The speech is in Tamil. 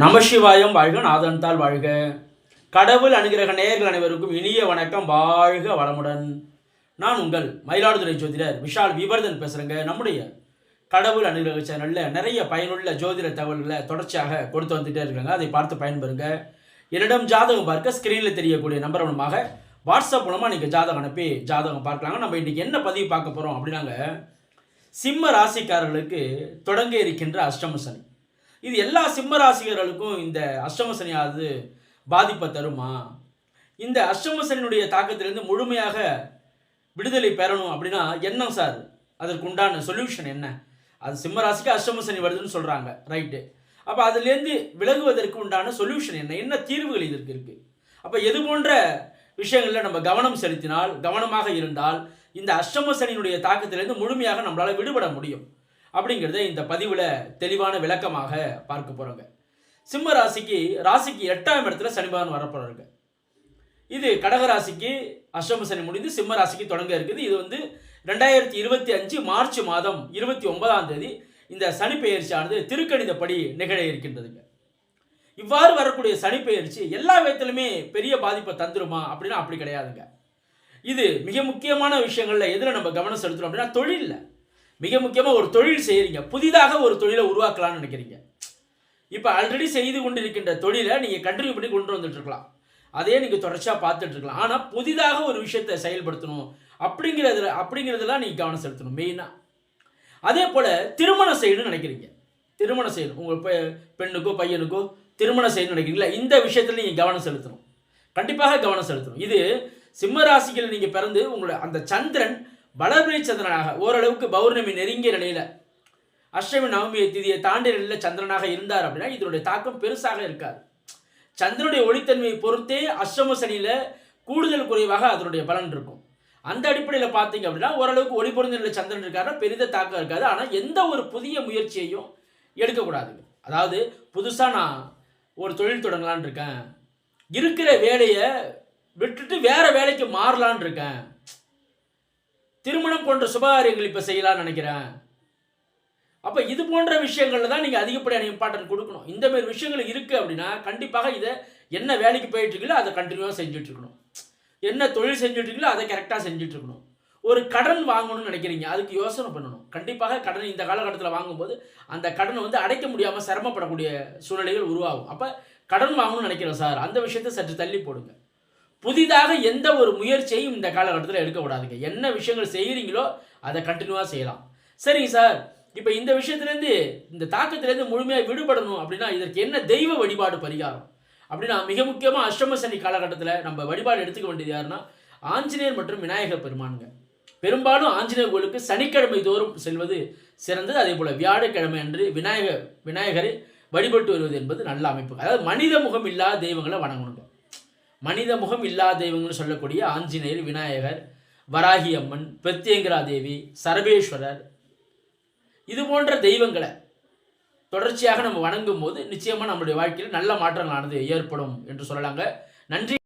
நமசிவாயம் வாழ்க நாதன்தால் வாழ்க. கடவுள் அனுகிரக நேயர்கள் அனைவருக்கும் இனிய வணக்கம். வாழ்க வளமுடன். நான் உங்கள் மயிலாடுதுறை ஜோதிடர் விஷால் விவர்தன் பேசுகிறேங்க நம்முடைய கடவுள் அனுகிரக சேனலில் நிறைய பயனுள்ள ஜோதிட தகவல்களை தொடர்ச்சியாக கொடுத்து வந்துட்டே இருக்காங்க. அதை பார்த்து பயன்பெறுங்க. என்னிடம் ஜாதகம் பார்க்க ஸ்க்ரீனில் தெரியக்கூடிய நம்பர் மூலமாக வாட்ஸ்அப் மூலமாக நீங்கள் ஜாதகம் அனுப்பி ஜாதகம் பார்க்கலாங்க. நம்ம இன்றைக்கி என்ன பதிவு பார்க்க போகிறோம் அப்படின்னாங்க. சிம்ம ராசிக்காரர்களுக்கு தொடங்க இருக்கின்ற அஷ்டம சனி. இது எல்லா சிம்மராசிகர்களுக்கும் இந்த அஷ்டமசனியாவது பாதிப்பை தருமா? இந்த அஷ்டமசனியுடைய தாக்கத்திலிருந்து முழுமையாக விடுதலை பெறணும் அப்படின்னா என்ன சார். அதற்கு உண்டான சொல்யூஷன் என்ன? அது சிம்மராசிக்கு அஷ்டமசனி வருதுன்னு சொல்கிறாங்க ரைட்டு அப்போ அதுலேருந்து விலகுவதற்கு உண்டான சொல்யூஷன் என்ன? என்ன தீர்வுகள் இதற்கு இருக்குது அப்போ எது போன்ற விஷயங்களில் நம்ம கவனம் செலுத்தினால் கவனமாக இருந்தால் இந்த அஷ்டம சனியினுடைய தாக்கத்திலிருந்து முழுமையாக நம்மளால் விடுபட முடியும். அப்படிங்கிறத இந்த பதிவில் தெளிவான விளக்கமாக பார்க்க போகிறோங்க சிம்ம ராசிக்கு ராசிக்கு எட்டாம் இடத்துல சனிபகவான் வரப்போறாங்க இது கடகராசிக்கு அஷ்டம சனி முடிந்து சிம்ம ராசிக்கு தொடங்க இருக்குது. இது வந்து ரெண்டாயிரத்தி இருபத்தி அஞ்சு மார்ச் மாதம் இருபத்தி ஒன்பதாம் தேதி இந்த சனி பெயர்ச்சியானது திருக்கணிதப்படி நிகழ இருக்கின்றதுங்க. இவ்வாறு வரக்கூடிய சனி பெயர்ச்சி எல்லா விதத்திலுமே பெரிய பாதிப்பை தந்துருமா அப்படின்னா அப்படி கிடையாதுங்க. இது மிக முக்கியமான விஷயங்களில் எதில் நம்ம கவனம் செலுத்துறோம் அப்படின்னா தொழிலில். மிக முக்கியமாக ஒரு தொழில் செய்கிறீங்க புதிதாக ஒரு தொழிலை உருவாக்கலாம்னு நினைக்கிறீங்க. இப்போ ஆல்ரெடி செய்து கொண்டிருக்கின்ற தொழிலை நீங்கள் கண்டினியூ பண்ணி கொண்டு வந்துட்டுருக்கலாம் அதே நீங்கள் தொடர்ச்சியாக பார்த்துட்டு இருக்கலாம். ஆனால் புதிதாக ஒரு விஷயத்தை செயல்படுத்தணும் அப்படிங்கிறதுல அப்படிங்கிறதெல்லாம் நீங்கள் கவனம் செலுத்தணும் மெயினாக அதே போல் திருமணம் செய்யணும்னு நினைக்கிறீங்க. திருமணம் செய்யணும். உங்கள் பெ பெண்ணுக்கோ பையனுக்கோ திருமணம் செய்யணும்னு நினைக்கிறீங்களா? இந்த விஷயத்தில் நீங்கள் கவனம் செலுத்தணும். கண்டிப்பாக கவனம் செலுத்தணும். இது சிம்ம நீங்கள் பிறந்து உங்களை அந்த சந்திரன் வளர்பிறை சந்திரனாக ஓரளவுக்கு பௌர்ணமி நெருங்கிய நிலையில் அஷ்டமி நவமி திதியை தாண்டிய நிலையில் சந்திரனாக இருந்தார் அப்படின்னா இதனுடைய தாக்கம் பெருசாக இருக்காது. சந்திரனுடைய ஒளித்தன்மையை பொறுத்தே அஷ்டம சனியில் கூடுதல் குறைவாக அதனுடைய பலன் இருக்கும். அந்த அடிப்படையில் பார்த்தீங்க அப்படின்னா ஓரளவுக்கு ஒளி பொருந்த நிலையில் சந்திரன் இருக்காருன்னா பெரித தாக்கம் இருக்காது. ஆனால் எந்த ஒரு புதிய முயற்சியையும் எடுக்கக்கூடாதுங்க அதாவது புதுசாக நான் ஒரு தொழில் தொடங்கலான்னு இருக்கேன். இருக்கிற வேலையை விட்டுட்டு வேற வேலைக்கு மாறலான் இருக்கேன். திருமணம் போன்ற சுபகாரியங்கள் இப்போ செய்யலாம்னு நினைக்கிறேன். அப்போ இது போன்ற விஷயங்களில் தான் நீங்கள் அதிகப்படியான இம்பார்ட்டன்ட் கொடுக்கணும். இந்த மாதிரி விஷயங்கள் இருக்குது அப்படின்னா கண்டிப்பாக இதை என்ன வேலைக்கு போயிட்டுருக்கீங்களோ அதை கண்டினியூவாக செஞ்சுட்ருக்கணும் என்ன தொழில் செஞ்சுட்ருக்கீங்களோ அதை கரெக்டாக செஞ்சுட்ருக்கணும் ஒரு கடன் வாங்கணும்னு நினைக்கிறீங்க அதுக்கு யோசனை பண்ணணும். கண்டிப்பாக கடன் இந்த காலகட்டத்தில் வாங்கும்போது அந்த கடனை வந்து அடைக்க முடியாமல் சிரமப்படக்கூடிய சூழ்நிலைகள் உருவாகும். அப்போ கடன் வாங்கணும்னு நினைக்கிறோம் சார். அந்த விஷயத்தை சற்று தள்ளி போடுங்க. புதிதாக எந்த ஒரு முயற்சியையும் இந்த காலகட்டத்தில் எடுக்கக்கூடாதுங்க. என்ன விஷயங்கள் செய்கிறீங்களோ அதை கண்டினியூவாக செய்யலாம். சரிங்க சார். இப்போ இந்த விஷயத்துலேருந்து இந்த தாக்கத்திலேருந்து முழுமையாக விடுபடணும் அப்படின்னா இதற்கு என்ன தெய்வ வழிபாடு பரிகாரம்? அப்படின்னா மிக முக்கியமாக அஷ்டம சனி காலகட்டத்தில் நம்ம வழிபாடு எடுத்துக்க வேண்டியது யாருன்னா ஆஞ்சநேயர் மற்றும் விநாயகர் பெருமானுங்க. பெரும்பாலும் ஆஞ்சநேயர் கோயிலுக்கு சனிக்கிழமை தோறும் செல்வது சிறந்தது. அதே போல் வியாழக்கிழமை அன்று விநாயகர் விநாயகரை வழிபட்டு வருவது என்பது நல்ல அமைப்பு. அதாவது மனித முகம் இல்லாத தெய்வங்களை வணங்கணுங்க. மனித முகம் இல்லாத தெய்வங்கள்னு சொல்லக்கூடிய ஆஞ்சநேயர் விநாயகர் வராகி அம்மன் பிரத்யங்கரா தேவி சரபேஸ்வரர் இது போன்ற தெய்வங்களை தொடர்ச்சியாக நம்ம வணங்கும் போது நிச்சயமாக நம்மளுடைய வாழ்க்கையில் நல்ல மாற்றங்களானது ஏற்படும் என்று சொல்லலாங்க. நன்றி.